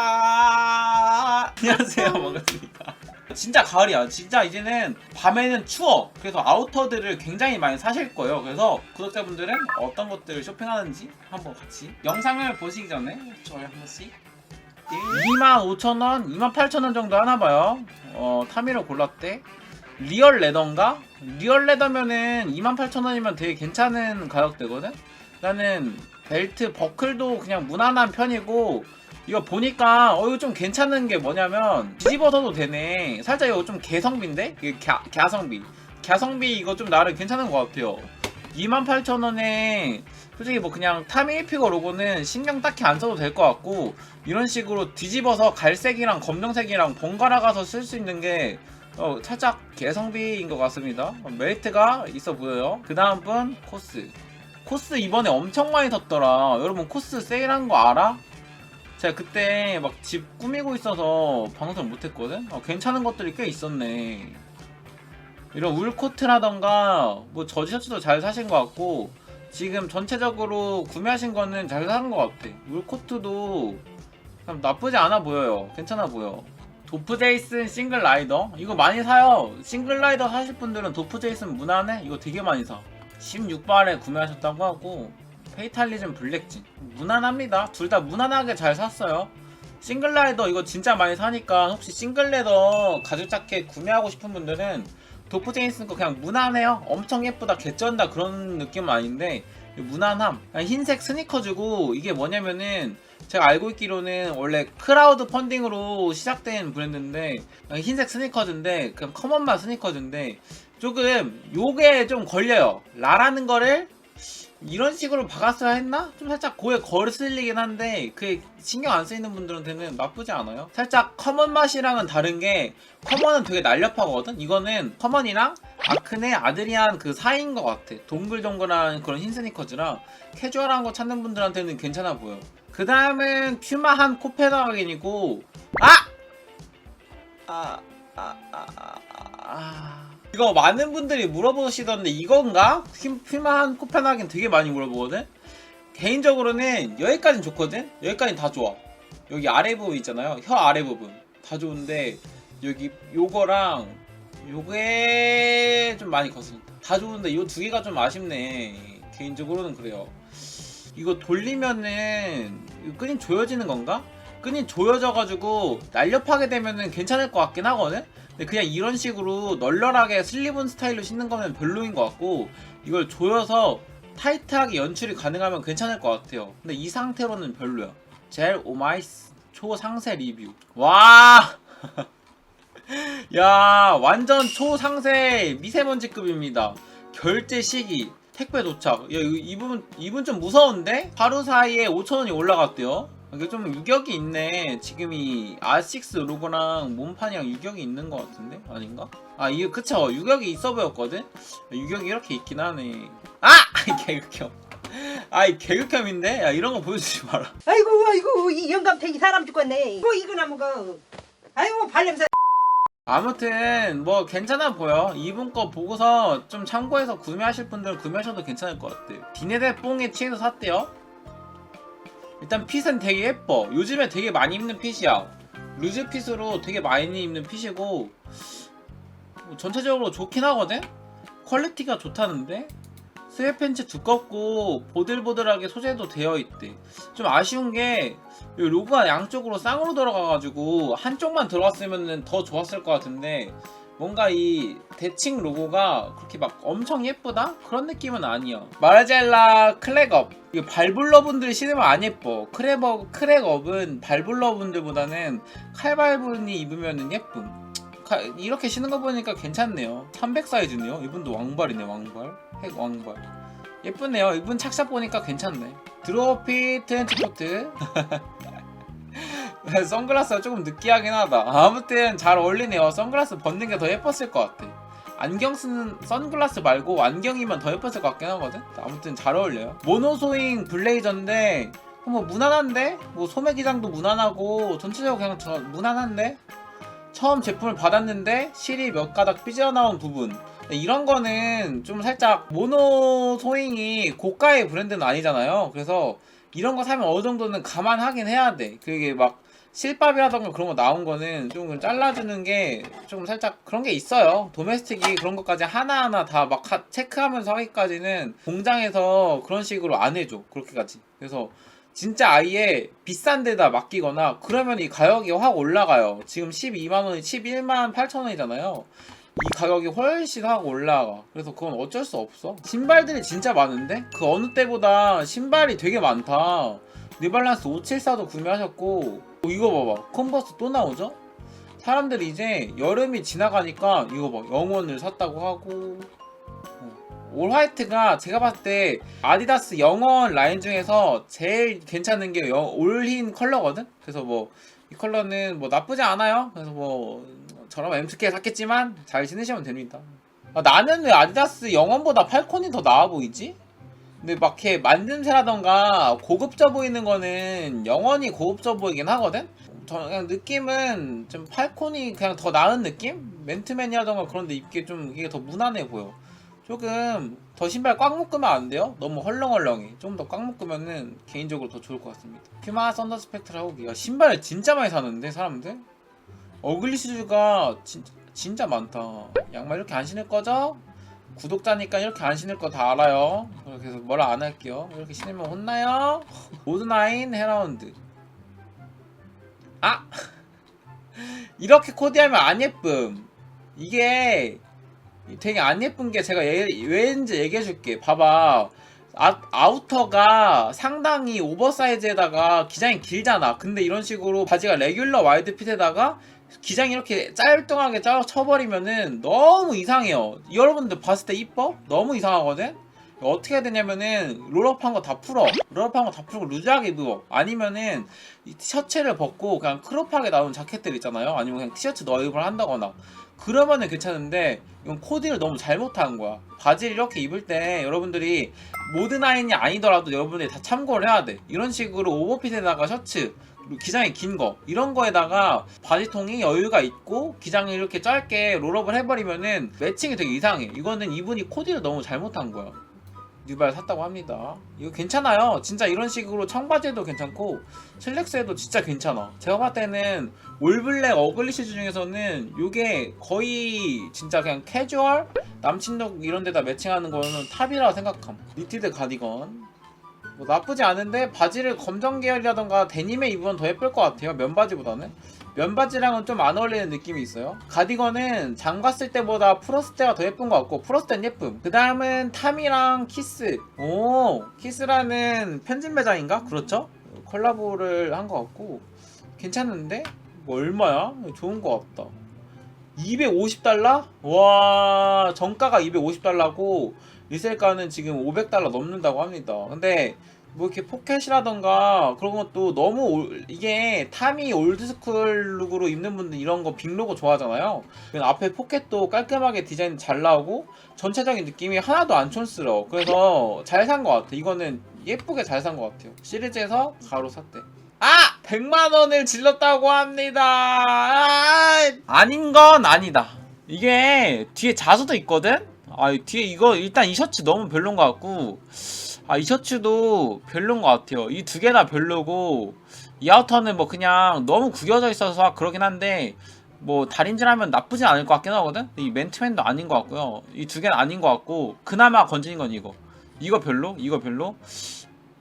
아, 안녕하세요. 반갑습니다. 진짜 가을이야. 진짜 이제는 밤에는 추워. 그래서 아우터들을 굉장히 많이 사실 거예요. 그래서 구독자분들은 어떤 것들을 쇼핑하는지 한번 같이 영상을 보시기 전에 저희 한 번씩 25,000원, 28,000원 정도 하나 봐요. 어 타미로 골랐대. 리얼 레더인가? 리얼 레더면은 28,000원이면 되게 괜찮은 가격대거든? 나는 벨트 버클도 그냥 무난한 편이고 이거 보니까 어 이거 좀 괜찮은 게 뭐냐면 뒤집어서도 되네. 살짝 이거 좀 개성비인데? 이게 갸, 갸성비. 갸성비 이거 좀 나름 괜찮은 것 같아요. 28,000원에 솔직히 뭐 그냥 타미피거 로고는 신경 딱히 안 써도 될 것 같고 이런 식으로 뒤집어서 갈색이랑 검정색이랑 번갈아 가서 쓸 수 있는 게 어, 살짝 개성비인 것 같습니다. 어, 메리트가 있어 보여요. 그 다음 분 코스. 코스 이번에 엄청 많이 샀더라. 여러분 코스 세일한 거 알아? 제가 그때 막 집 꾸미고 있어서 방송 못했거든? 어, 괜찮은 것들이 꽤 있었네. 이런 울 코트라던가 뭐 저지 셔츠도 잘 사신 것 같고 지금 전체적으로 구매하신 거는 잘산것 같아. 울 코트도 그냥 나쁘지 않아 보여요. 괜찮아 보여. 도프 제이슨 싱글 라이더 이거 많이 사요. 싱글 라이더 사실 분들은 도프 제이슨 무난해. 이거 되게 많이 사. 16발에 구매하셨다고 하고 페이탈리즘 블랙진 무난합니다. 둘 다 무난하게 잘 샀어요. 싱글라이더 이거 진짜 많이 사니까 혹시 싱글레더 가죽 자켓 구매하고 싶은 분들은 도프 제이슨 거 그냥 무난해요. 엄청 예쁘다 개쩐다 그런 느낌은 아닌데 무난함. 흰색 스니커즈고 이게 뭐냐면은 제가 알고 있기로는 원래 크라우드 펀딩으로 시작된 브랜드인데 흰색 스니커즈인데 그냥 커먼만 스니커즈인데 조금 요게 좀 걸려요. 라라는 거를 이런 식으로 박았어야 했나? 좀 살짝 고에 거슬리긴 한데 그게 신경 안 쓰이는 분들한테는 나쁘지 않아요. 살짝 커먼 맛이랑은 다른 게 커먼은 되게 날렵하거든. 이거는 커먼이랑 아크네 아드리안 그 사이인 것 같아. 동글동글한 그런 흰 스니커즈랑 캐주얼한 거 찾는 분들한테는 괜찮아 보여. 그 다음은 퓨마 한 코페나겐이고 아! 아, 아, 아, 아, 아. 이거 많은 분들이 물어보시던데 이건가? 퓨- 퓨마한 코페나겐 되게 많이 물어보거든? 개인적으로는 여기까진 좋거든? 여기까진 다 좋아. 여기 아래 부분 있잖아요. 혀 아래 부분. 다 좋은데 여기 요거랑 요게 좀 많이 거슬린다. 다 좋은데 요 두 개가 좀 아쉽네. 개인적으로는 그래요. 이거 돌리면은 끈이 조여지는 건가? 끈이 조여져가지고 날렵하게 되면은 괜찮을 것 같긴 하거든? 근데 그냥 이런 식으로 널널하게 슬리븐 스타일로 신는 거면 별로인 것 같고 이걸 조여서 타이트하게 연출이 가능하면 괜찮을 것 같아요. 근데 이 상태로는 별로야. 젤 오마이스 초상세 리뷰. 와! 야, 완전 초상세 미세먼지급입니다. 결제 시기, 택배 도착. 야, 이- 이분, 이분 좀 무서운데? 하루 사이에 5천원이 올라갔대요. 이게 좀 유격이 있네. 지금 이 R6 로고랑 몸판이랑 유격이 있는 것 같은데? 아닌가? 아, 이게 그쵸. 유격이 있어 보였거든? 유격이 이렇게 있긴 하네. 아! 개극혐. 아이, 개극혐인데? 야, 이런 거 보여주지 마라. 아이고 아이고 이 영감탱이 사람 죽겠네. 뭐 이거나 뭐가. 아이고 발냄새. 아무튼 뭐 괜찮아 보여 이분 거 보고서 좀 참고해서 구매하실 분들은 구매하셔도 괜찮을 것 같아요 비네데 뽕에 취해서 샀대요 일단 핏은 되게 예뻐. 요즘에 되게 많이 입는 핏이야. 루즈 핏으로 되게 많이 입는 핏이고 뭐 전체적으로 좋긴 하거든? 퀄리티가 좋다는데? 스웨팬츠 두껍고 보들보들하게 소재도 되어 있대. 좀 아쉬운 게이 로고가 양쪽으로 쌍으로 들어가가지고 한쪽만 들어갔으면 더 좋았을 것 같은데 뭔가 이 대칭 로고가 그렇게 막 엄청 예쁘다? 그런 느낌은 아니야. 마르젤라 클렉업. 이거 발블러 분들이 신으면 안 예뻐. 크레버, 크랙업은 발블러 분들보다는 칼발분이 입으면 예쁨. 카- 이렇게 신는 거 보니까 괜찮네요. 300 사이즈네요. 이분도 왕발이네 왕발. 핵 왕발. 예쁘네요. 이분 착샷 보니까 괜찮네. 드로피 트렌치코트 선글라스가 조금 느끼하긴 하다. 아무튼 잘 어울리네요. 선글라스 벗는 게 더 예뻤을 것 같아. 안경 쓰는 선글라스 말고 안경이면 더 예뻤을 것 같긴 하거든. 아무튼 잘 어울려요. 모노소잉 블레이저인데 뭐 무난한데? 뭐 소매 기장도 무난하고 전체적으로 그냥 저 무난한데? 처음 제품을 받았는데 실이 몇 가닥 삐져나온 부분 이런 거는 좀 살짝 모노 소잉이 고가의 브랜드는 아니잖아요. 그래서 이런 거 사면 어느 정도는 감안하긴 해야 돼. 그게 막 실밥이라던가 그런 거 나온 거는 좀 잘라주는 게 좀 살짝 그런 게 있어요. 도메스틱이 그런 것까지 하나하나 다 막 체크하면서 하기까지는 공장에서 그런 식으로 안 해줘. 그렇게까지. 그래서 진짜 아예 비싼 데다 맡기거나 그러면 이 가격이 확 올라가요. 지금 12만 원이 11만 8천 원이잖아요. 이 가격이 훨씬 확 올라가. 그래서 그건 어쩔 수 없어. 신발들이 진짜 많은데? 그 어느 때보다 신발이 되게 많다. 뉴발란스 574도 구매하셨고 어, 이거 봐봐. 컨버스 또 나오죠? 사람들이 이제 여름이 지나가니까 이거 봐. 영원을 샀다고 하고 어. 올 화이트가 제가 봤을 때 아디다스 영원 라인 중에서 제일 괜찮은 게 영- 올흰 컬러거든? 그래서 뭐 이 컬러는 뭐 나쁘지 않아요. 그래서 뭐 저럼 M2K 샀겠지만 잘 신으시면 됩니다. 아, 나는 왜 아디다스 영원보다 팔콘이 더 나아 보이지? 근데 막 이렇게 만듦새라던가 고급져 보이는 거는 영원히 고급져 보이긴 하거든? 저 그냥 느낌은 좀 팔콘이 그냥 더 나은 느낌? 맨투맨이라던가 그런데 입기에 좀 이게 더 무난해 보여. 조금 더 신발 꽉 묶으면 안 돼요? 너무 헐렁헐렁해. 좀 더 꽉 묶으면은 개인적으로 더 좋을 것 같습니다. 퓨마 썬더 스펙트라 호기가 신발을 진짜 많이 사는데 사람들? 어글리 슈즈가 진, 진짜 많다. 양말 이렇게 안 신을 거죠? 구독자니까 이렇게 안 신을 거 다 알아요. 그래서 뭐라 안 할게요. 이렇게 신으면 혼나요. 모드나인 헤라운드. 아! 이렇게 코디하면 안 예쁨. 이게 되게 안 예쁜 게 제가 얘, 왠지 얘기해 줄게. 봐봐. 아, 아우터가 상당히 오버사이즈에다가 기장이 길잖아. 근데 이런 식으로 바지가 레귤러 와이드 핏에다가 기장이 이렇게 짤뚱하게 짜 쳐버리면은 너무 이상해요. 여러분들 봤을 때 이뻐? 너무 이상하거든? 어떻게 해야 되냐면은 롤업한 거 다 풀어. 롤업한 거 다 풀고 루즈하게 입어. 아니면은 이 셔츠를 벗고 그냥 크롭하게 나온 자켓들 있잖아요. 아니면 그냥 티셔츠 너입을 한다거나. 그러면은 괜찮은데 이건 코디를 너무 잘못한 거야. 바지를 이렇게 입을 때 여러분들이 모드나인이 아니더라도 여러분들이 다 참고를 해야 돼. 이런 식으로 오버핏에다가 셔츠 기장이 긴 거 이런 거에다가 바지통이 여유가 있고 기장이 이렇게 짧게 롤업을 해버리면은 매칭이 되게 이상해. 이거는 이분이 코디를 너무 잘못한 거야. 뉴발 샀다고 합니다. 이거 괜찮아요. 진짜 이런 식으로 청바지에도 괜찮고 슬랙스에도 진짜 괜찮아. 제가 봤을 때는 올블랙 어글리 시즈 중에서는 이게 거의 진짜 그냥 캐주얼 남친룩 이런 데다 매칭하는 거는 탑이라고 생각함. 니티드 가디건. 뭐 나쁘지 않은데 바지를 검정 계열이라던가 데님에 입으면 더 예쁠 것 같아요. 면바지보다는. 면바지랑은 좀 안 어울리는 느낌이 있어요. 가디건은 장갔을 때보다 풀었을 때가 더 예쁜 것 같고 풀었을 땐 예쁨. 그 다음은 탐이랑 키스. 오 키스라는 편집 매장인가? 그렇죠? 콜라보를 한 것 같고 괜찮은데? 뭐 얼마야? 좋은 것 같다. 250달러? 와 정가가 250달러고 리셀가는 지금 500달러 넘는다고 합니다. 근데 뭐 이렇게 포켓이라던가 그런 것도 너무 올- 이게 탐이 올드스쿨 룩으로 입는 분들 이런 거 빅 로고 좋아하잖아요. 그래서 앞에 포켓도 깔끔하게 디자인 잘 나오고 전체적인 느낌이 하나도 안 촌스러워. 그래서 잘 산 것 같아. 이거는 예쁘게 잘 산 것 같아요. 시리즈에서 가로 샀대. 아! 100만 원을 질렀다고 합니다. 아! 아닌 건 아니다. 이게 뒤에 자수도 있거든? 아, 뒤에 이거 일단 이 셔츠 너무 별론 것 같고 아, 이 셔츠도 별론 것 같아요. 이 두 개 다 별로고 이 아우터는 뭐 그냥 너무 구겨져 있어서 그러긴 한데 뭐 달인질하면 나쁘진 않을 것 같긴 하거든? 이 맨투맨도 아닌 것 같고요. 이 두 개는 아닌 것 같고 그나마 건지는 건 이거. 이거 별로? 이거 별로?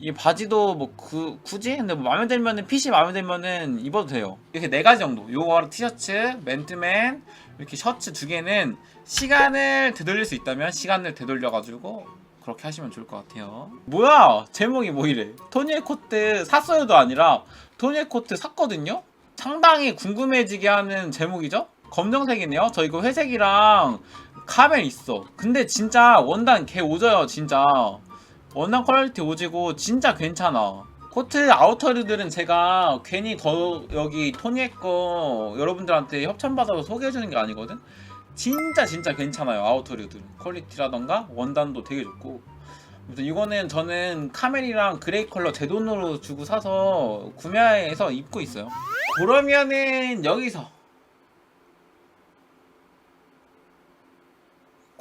이 바지도 뭐 그, 굳이? 근데 뭐 마음에 들면은 핏이 마음에 들면은 입어도 돼요. 이렇게 네 가지 정도. 요거 티셔츠, 맨투맨, 이렇게 셔츠 두 개는 시간을 되돌릴 수 있다면 시간을 되돌려 가지고 그렇게 하시면 좋을 것 같아요. 뭐야? 제목이 뭐 이래? 토니의 코트 샀어요도 아니라 토니의 코트 샀거든요? 상당히 궁금해지게 하는 제목이죠? 검정색이네요. 저 이거 회색이랑 카멜 있어. 근데 진짜 원단 개 오져요, 진짜. 원단 퀄리티 오지고 진짜 괜찮아. 코트 아우터류들은 제가 괜히 더 여기 토니의 거 여러분들한테 협찬받아서 소개해주는 게 아니거든? 진짜 진짜 괜찮아요 아우터류들 퀄리티라던가 원단도 되게 좋고 아무튼 이거는 저는 카멜이랑 그레이 컬러 제 돈으로 주고 사서 구매해서 입고 있어요 그러면은 여기서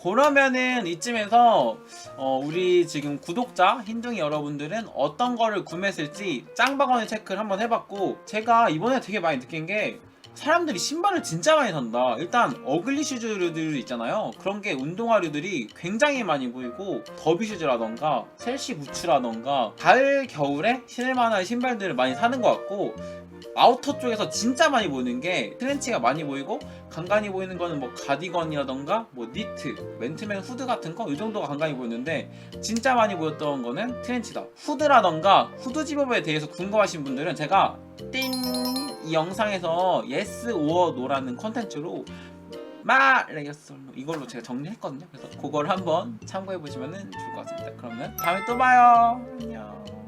그러면은 이쯤에서 어, 우리 지금 구독자 흰둥이 여러분들은 어떤 거를 구매했을지 짱바구니 체크를 한번 해봤고 제가 이번에 되게 많이 느낀 게 사람들이 신발을 진짜 많이 산다. 일단 어글리 슈즈류들 있잖아요. 그런 게 운동화류들이 굉장히 많이 보이고 더비 슈즈라던가 첼시 부츠라던가 가을 겨울에 신을 만한 신발들을 많이 사는 것 같고 아우터 쪽에서 진짜 많이 보이는 게 트렌치가 많이 보이고 간간히 보이는 거는 뭐 가디건이라던가 뭐 니트, 맨투맨 후드 같은 거 이 정도가 간간히 보였는데 진짜 많이 보였던 거는 트렌치다. 후드라던가 후드 집업에 대해서 궁금하신 분들은 제가 띵! 이 영상에서 yes or no라는 컨텐츠로 마레이어솔로 이걸로 제가 정리했거든요. 그래서 그걸 한번 참고해 보시면 좋을 것 같습니다. 그러면 다음에 또 봐요. 안녕.